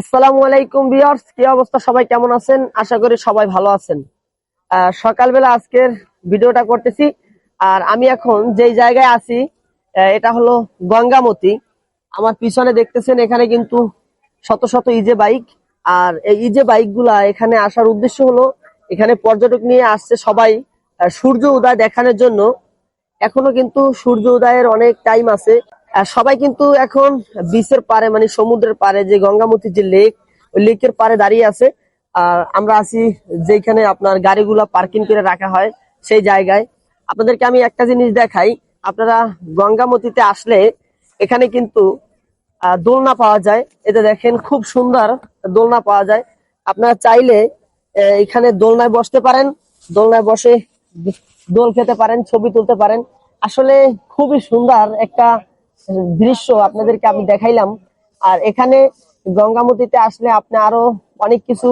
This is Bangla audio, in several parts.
আসসালামু আলাইকুম ভিউয়ার্স, কি অবস্থা? সবাই কেমন আছেন? আশা করি সবাই ভালো আছেন। সকালবেলা আজকের ভিডিওটা করতেছি। আর আমি এখন যেই জায়গায় আছি এটা হলো গঙ্গামতি। আমার পিছনে দেখতেছেন, এখানে কিন্তু শত শত ইজে বাইক। আর এই ইজে বাইকগুলা এখানে আসার উদ্দেশ্য হলো, এখানে পর্যটক নিয়ে আসছে সবাই সূর্য উদয় দেখানোর জন্য। এখনও কিন্তু সূর্য উদয়ের অনেক টাইম আছে। সবাই কিন্তু এখন বিচের পারে মানে সমুদ্রের পারে যে গঙ্গামতি যে লেক, ওই লেকের পারে দাঁড়িয়ে আছে। আর আমরা আছি যেখানে আপনার গাড়িগুলো পার্কিং করে রাখা হয় সেই জায়গায়। আপনাদেরকে আমি একটা জিনিস দেখাই। আপনারা গঙ্গামতিতে আসলে এখানে কিন্তু দোলনা পাওয়া যায়। এতে দেখেন খুব সুন্দর দোলনা পাওয়া যায়। আপনারা চাইলে এখানে দোলনায় বসতে পারেন, দোলনায় বসে দোল খেতে পারেন, ছবি তুলতে পারেন। আসলে খুবই সুন্দর একটা দৃশ্য আপনাদেরকে আমি দেখাইলাম। আর এখানে গঙ্গামতিতে আসলে আপনি আরও অনেক কিছু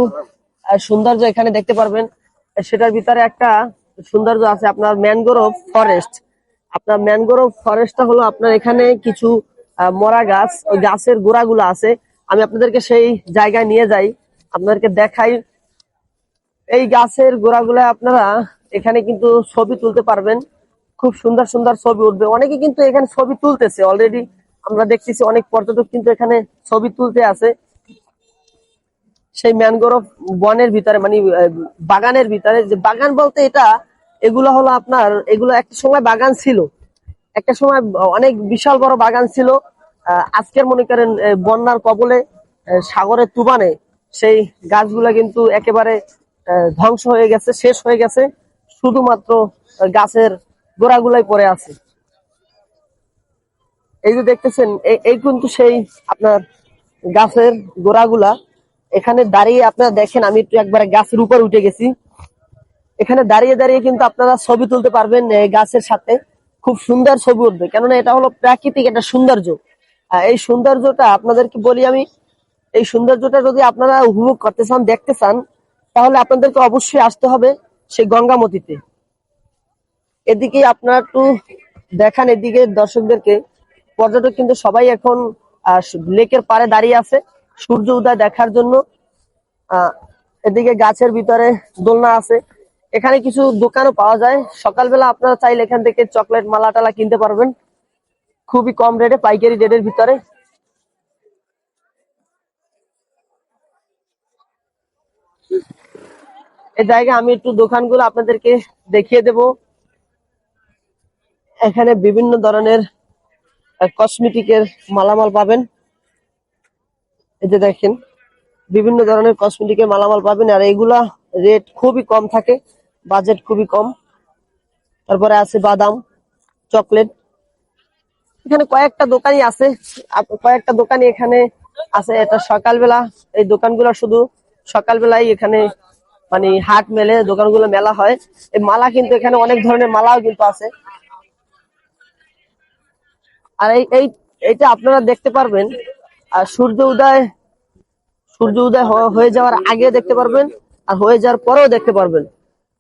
সৌন্দর্য এখানে দেখতে পারবেন। সেটার ভিতরে একটা সৌন্দর্য আছে, আপনার ম্যানগ্রোভ ফরেস্ট। আপনার ম্যানগ্রোভ ফরেস্টটা হলো আপনার এখানে কিছু মরা গাছ, ওই গাছের গোড়াগুলো আছে। আমি আপনাদেরকে সেই জায়গায় নিয়ে যাই, আপনাদেরকে দেখাই। এই গাছের গোড়াগুলো আপনারা এখানে কিন্তু ছবি তুলতে পারবেন। খুব সুন্দর সুন্দর ছবি উঠবে। অনেকে কিন্তু এখানে ছবি তুলতেছে। অলরেডি আমরা দেখতেছি অনেক পর্যটক কিন্তু এখানে ছবি তুলতে আছে। সেই ম্যানগ্রোভ বনের ভিতরে মানে বাগানের ভিতরে। যে বাগান বলতে এটা, এগুলো হলো আপনার, এগুলো একটা সময় বাগান ছিল। একটা সময় অনেক বিশাল বড় বাগান ছিল। আজকের মনে করেন বন্যার কবলে সাগরের তুবানে সেই গাছগুলা কিন্তু একেবারে ধ্বংস হয়ে গেছে, শেষ হয়ে গেছে। শুধুমাত্র গাছের গোড়াগুলাই পরে আছে। এই যে দেখতেছেন এই- কিন্তু সেই আপনার গাছের গোড়াগুলা। এখানে দাঁড়িয়ে আপনারা দেখেন, আমি একটু একবারে গাছের উপর উঠে গেছি। এখানে দাঁড়িয়ে দাঁড়িয়ে কিন্তু আপনারা ছবি তুলতে পারবেন এই গাছের সাথে। খুব সুন্দর ছবি উঠবে, কেননা এটা হলো প্রাকৃতিক একটা সৌন্দর্য। এই সৌন্দর্যটা আপনাদেরকে বলি আমি, এই সৌন্দর্যটা যদি আপনারা উপভোগ করতে চান, দেখতে চান, তাহলে আপনাদেরকে অবশ্যই আসতে হবে সেই গঙ্গামতিতে। এদিকে আপনারা একটু দেখান এদিকে দর্শকদেরকে। পর্যটক কিন্তু সবাই এখন লেকের পাড়ে দাঁড়িয়ে আছে সূর্য উদয় দেখার জন্য। এদিকে গাছের ভিতরে দোলনা আছে। এখানে কিছু দোকানও পাওয়া যায়। সকালবেলা আপনারা চাইলে এখান থেকে চকলেট মালা টালা কিনতে পারবেন। খুবই কম রেটে, পাইকারি রেটের ভিতরে। এই জায়গায় আমি একটু দোকানগুলো আপনাদেরকে দেখিয়ে দেব। এখানে বিভিন্ন ধরনের কসমেটিকের মালামাল পাবেন। এই যে দেখেন, বিভিন্ন ধরনের কসমেটিকের মালামাল পাবেন, আর এগুলা রেট খুবই কম থাকে বাজেট খুবই কম। তারপরে আছে বাদাম চকলেট এখানে কয়েকটা দোকানই আছে কয়েকটা দোকানই এখানে আছে। এটা সকালবেলা, এই দোকানগুলো শুধু সকালবেলায় এখানে মানে হাট মেলে, দোকানগুলো মেলা হয়। এই মালা কিন্তু এখানে অনেক ধরনের মালাও কিন্তু আছে। আর এই এই এটা আপনারা দেখতে পারবেন। আর সূর্য উদয় সূর্য উদয় হয়ে যাওয়ার আগে দেখতে পারবেন, আর হয়ে যাওয়ার পরেও দেখতে পারবেন।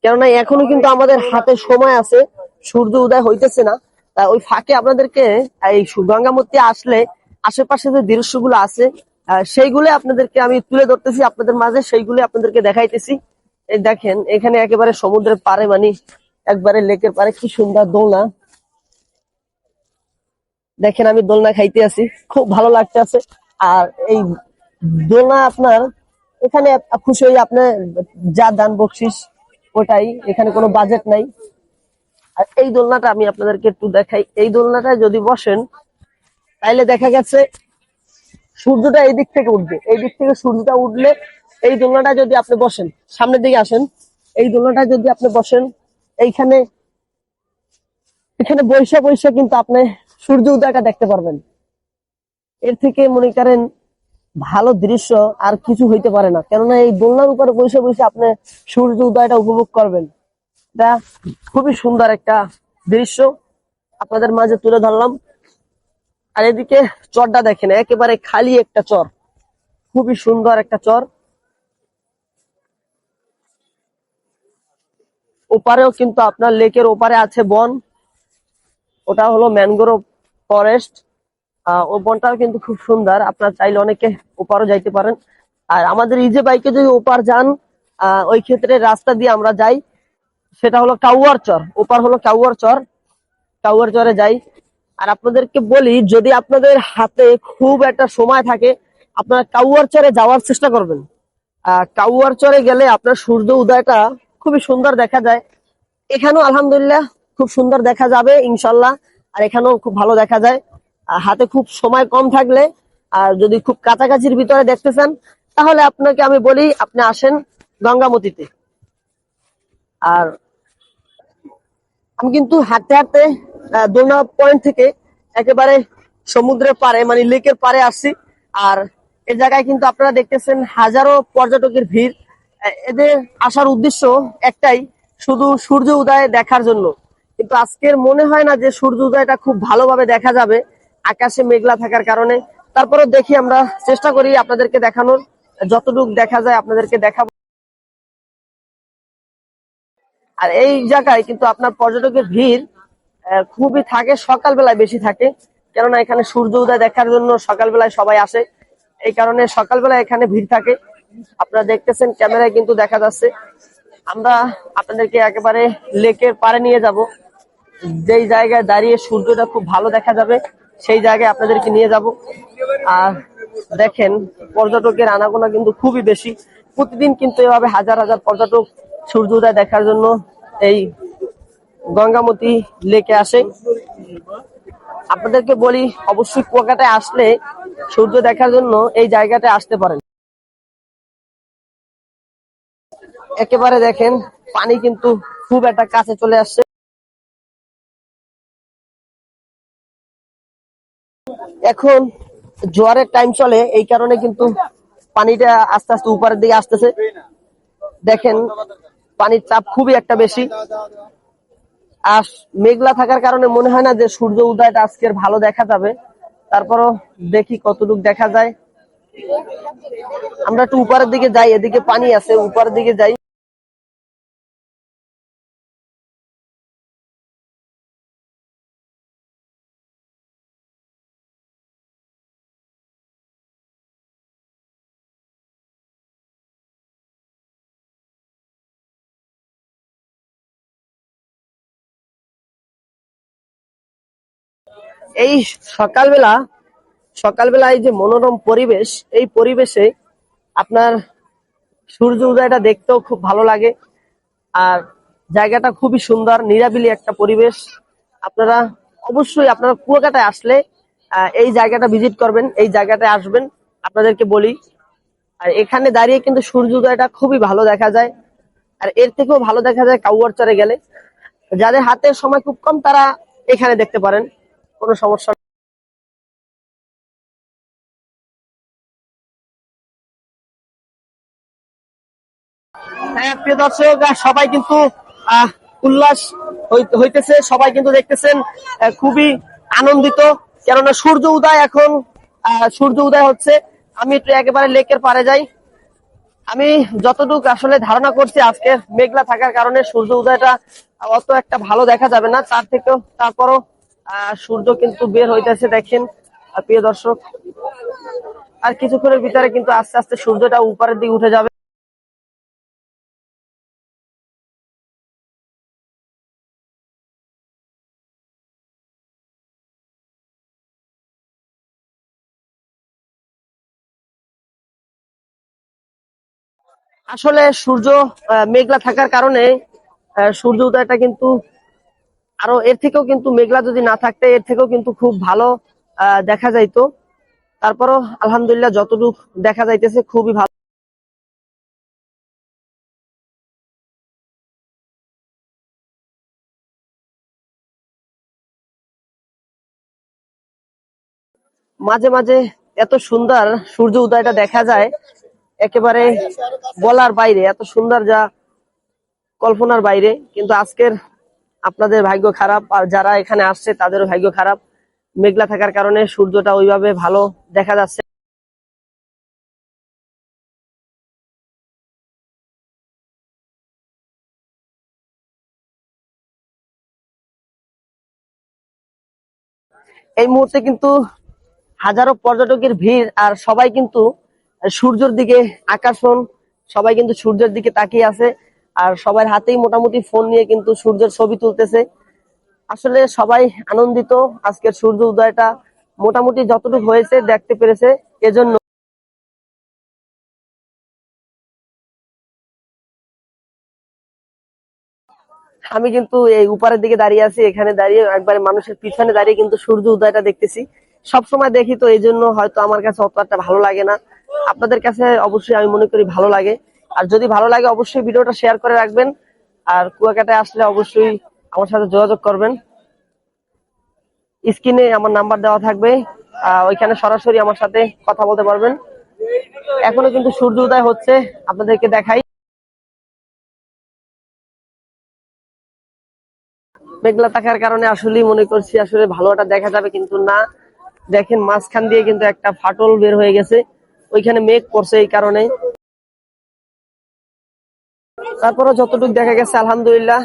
কেননা এখনও কিন্তু আমাদের হাতে সময় আছে, সূর্য উদয় হইতেছে না। তা ওই ফাঁকে আপনাদেরকে এই গঙ্গামতি আসলে আশেপাশে যে দৃশ্যগুলো আছে সেইগুলো আপনাদেরকে আমি তুলে ধরতেছি, আপনাদের মাঝে সেইগুলো আপনাদেরকে দেখাইতেছি। এই দেখেন, এখানে একেবারে সমুদ্রের পারে মানে একবারে লেকের পারে কি সুন্দর দোলনা। দেখেন আমি দোলনা খাইতে আছি। খুব ভালো লাগতে আছে। আর এই দোলনা আপনার, এখানে খুশি হয়ে আপনি যা দান বকশিস, ওটাই। এখানে কোনো বাজেট নাই। আর এই দোলনাটা আমি আপনাদেরকে একটু দেখাই। এই দোলনাটায় যদি বসেন, তাইলে দেখা গেছে সূর্যটা এই দিক থেকে উঠবে। এই দিক থেকে সূর্যটা উঠলে এই দোলনাটা যদি আপনি বসেন, সামনের দিকে আসেন, এই দোলনাটা যদি আপনি বসেন, এইখানে, এখানে বৈশা বৈশা কিন্তু আপনি সূর্য উদয়টা দেখতে পারবেন। এর থেকে মনে করেন ভালো দৃশ্য আর কিছু হইতে পারে না। কেননা এই দোলনার উপরে বসে বসে আপনি সূর্য উদয়টা উপভোগ করবেন। এটা খুবই সুন্দর একটা দৃশ্য। আপনাদের মাঝে তুলে ধরলাম। আর এদিকে চরটা দেখেন, একেবারে খালি একটা চর। খুবই সুন্দর একটা চর। ওপারেও কিন্তু আপনার লেকের ওপারে আছে বন। ওটা হলো ম্যানগ্রোভ ফরেস্ট। আহ, ও বনটাও কিন্তু খুব সুন্দর। আপনার চাইলে অনেকে ওপারও যাইতে পারেন। আর আমাদের ইজে বাইকে যদি ওপার যান ওই ক্ষেত্রে রাস্তা দিয়ে আমরা যাই সেটা হলো কাউয়ার চর। ওপার হলো কাউয়ার চর। কাউয়ার চরে যাই। আর আপনাদেরকে বলি যদি আপনাদের হাতে খুব একটা সময় থাকে আপনারা কাউয়ার চরে যাওয়ার চেষ্টা করবেন। কাউয়ার চরে গেলে আপনার সূর্য উদয়টা খুবই সুন্দর দেখা যায়। এখানেও আলহামদুলিল্লাহ খুব সুন্দর দেখা যাবে ইনশাল্লাহ। আর এখানেও খুব ভালো দেখা যায়। হাতে খুব সময় কম থাকলে, আর যদি খুব কাছাকাছির ভিতরে দেখতে চান, তাহলে আপনাকে আমি বলি, আপনি আসেন গঙ্গামতিতে। আর আমি কিন্তু হাঁটতে হাঁটতে দোলনা পয়েন্ট থেকে একেবারে সমুদ্রের পারে মানে লেকের পারে আসছি। আর এই জায়গায় কিন্তু আপনারা দেখতেছেন হাজারো পর্যটকের ভিড়। এদের আসার উদ্দেশ্য একটাই, শুধু সূর্য উদয় দেখার জন্য। কিন্তু আজকের মনে হয় না যে সূর্য উদয়টা খুব ভালোভাবে দেখা যাবে। আকাশে মেঘলা থাকার কারণে। তারপরে দেখি আমরা চেষ্টা করি আপনাদেরকে দেখানোর। যতটুকু দেখা যায় আপনাদেরকে দেখাবো। আর এই জায়গায় কিন্তু আপনার পর্যটকের ভিড় খুবই থাকে, সকালবেলায় বেশি থাকে। কেননা এখানে সূর্য উদয় দেখার জন্য সকালবেলায় সবাই আসে। এই কারণে সকালবেলায় এখানে ভিড় থাকে। আপনারা দেখতেছেন ক্যামেরায় কিন্তু দেখা যাচ্ছে। আমরা আপনাদেরকে একেবারে লেকের পাড়ে নিয়ে যাব। যেই জায়গায় দাঁড়িয়ে সূর্যটা খুব ভালো দেখা যাবে, সেই জায়গায় আপনাদেরকে নিয়ে যাব। আর দেখেন, পর্যটকের আনাগোনা কিন্তু খুবই বেশি। প্রতিদিন কিন্তু এভাবে হাজার হাজার পর্যটক সূর্য উদয় দেখার জন্য এই গঙ্গামতি লেকে আসে। আপনাদেরকে বলি, অবশ্যই কুয়াকাটায় আসলে সূর্য দেখার জন্য এই জায়গাটায় আসতে পারেন। একেবারে দেখেন, পানি কিন্তু খুব একটা কাছে চলে আসছে। এখন জোয়ারের টাইম চলে, এই কারণে কিন্তু পানিটা আস্তে আস্তে উপরের দিকে আসতেছে। দেখেন, পানির চাপ খুবই একটা বেশি। আর মেঘলা থাকার কারণে মনে হয় না যে সূর্য উদয়টা আজকের ভালো দেখা যাবে। তারপরও দেখি কতটুকু দেখা যায়। আমরা একটু উপরের দিকে যাই, এদিকে পানি আছে, উপরের দিকে যাই। এই সকালবেলা সকালবেলা এই যে মনোরম পরিবেশ, এই পরিবেশে আপনার সূর্য উদয়টা দেখতেও খুব ভালো লাগে। আর জায়গাটা খুবই সুন্দর, নিরাবিলি একটা পরিবেশ। আপনারা অবশ্যই আপনারা কুয়াকাটায় আসলে এই জায়গাটা ভিজিট করবেন, এই জায়গাটায় আসবেন। আপনাদেরকে বলি, আর এখানে দাঁড়িয়ে কিন্তু সূর্য উদয়টা খুবই ভালো দেখা যায়। আর এর থেকেও ভালো দেখা যায় কাউয়ার চরে গেলে। যাদের হাতে সময় খুব কম, তারা এখানে দেখতে পারেন। কোনো সমস্যা হ্যাঁ প্রিয় দর্শক সবাই কিন্তু উল্লাস হইতেছে, সবাই কিন্তু দেখতেছেন খুবই আনন্দিত। কেননা সূর্য উদয় এখন সূর্য উদয় হচ্ছে। আমি একটু একেবারে লেকের পারে যাই। আমি যতটুকু আসলে ধারণা করছি, আজকে মেঘলা থাকার কারণে সূর্য উদয়টা অত একটা ভালো দেখা যাবে না। তার থেকেও তারপরও সূর্য কিন্তু বের হইতেছে দেখেন প্রিয় দর্শক, আর কিছুক্ষণের ভিতরে কিন্তু আস্তে আস্তে সূর্যটা উপরের দিকে উঠে যাবে। আসলে সূর্য মেঘলা থাকার কারণে সূর্য উদয়টা কিন্তু আরও এর থেকেও কিন্তু মেঘলা যদি না থাকতে, এর থেকেও কিন্তু খুব ভালো দেখা যাইতো। তারপরও আলহামদুলিল্লাহ যতটুকু দেখা যাইতেছে, খুবই ভালো। মাঝে মাঝে এত সুন্দর সূর্য উদয়টা দেখা যায়, একেবারে বলার বাইরে, এত সুন্দর যা কল্পনার বাইরে। কিন্তু আজকের আপনাদের ভাগ্য খারাপ, আর যারা এখানে আসছে তাদেরও ভাগ্য খারাপ। মেঘলা থাকার কারণে সূর্যটা ওইভাবে ভালো দেখা যাচ্ছে। এই মুহূর্তে কিন্তু হাজারো পর্যটকের ভিড়, আর সবাই কিন্তু সূর্যের দিকে আকর্ষণ, সবাই কিন্তু সূর্যের দিকে তাকিয়ে আছে। আর সবার হাতেই মোটামুটি ফোন নিয়ে কিন্তু সূর্যের ছবি তুলতেছে। আসলে সবাই আনন্দিত। আজকের সূর্য উদয়টা মোটামুটি যতটুকু হয়েছে দেখতে পেরেছে। এজন্য আমি কিন্তু এই উপরের দিকে দাঁড়িয়ে আছি, এখানে দাঁড়িয়ে একবারে মানুষের পিছনে দাঁড়িয়ে কিন্তু সূর্য উদয়টা দেখতেছি। সবসময় দেখি তো এই জন্য হয়তো আমার কাছে অত একটা ভালো লাগে না। আপনাদের কাছে অবশ্যই আমি মনে করি ভালো লাগে। আর যদি ভালো লাগে, অবশ্যই ভিডিওটা শেয়ার করে রাখবেন। আর কুয়াকাটায় আসলে অবশ্যই আমার সাথে যোগাযোগ করবেন। স্ক্রিনে আমার নাম্বার দেওয়া থাকবে। ওইখানে সরাসরি আমার সাথে কথা বলতে পারবেন। এখনও কিন্তু সূর্য উদয় হচ্ছে, আপনাদেরকে দেখাই। মেঘলা থাকার কারণে আসলেই মনে করছি আসলে ভালোটা দেখা যাবে, কিন্তু না। দেখেন মাঝখান দিয়ে কিন্তু একটা ফাটল বের হয়ে গেছে। ওইখানে মেঘ পড়ছে এই কারণে। তারপরে যতটুকু দেখা গেছে আলহামদুলিল্লাহ।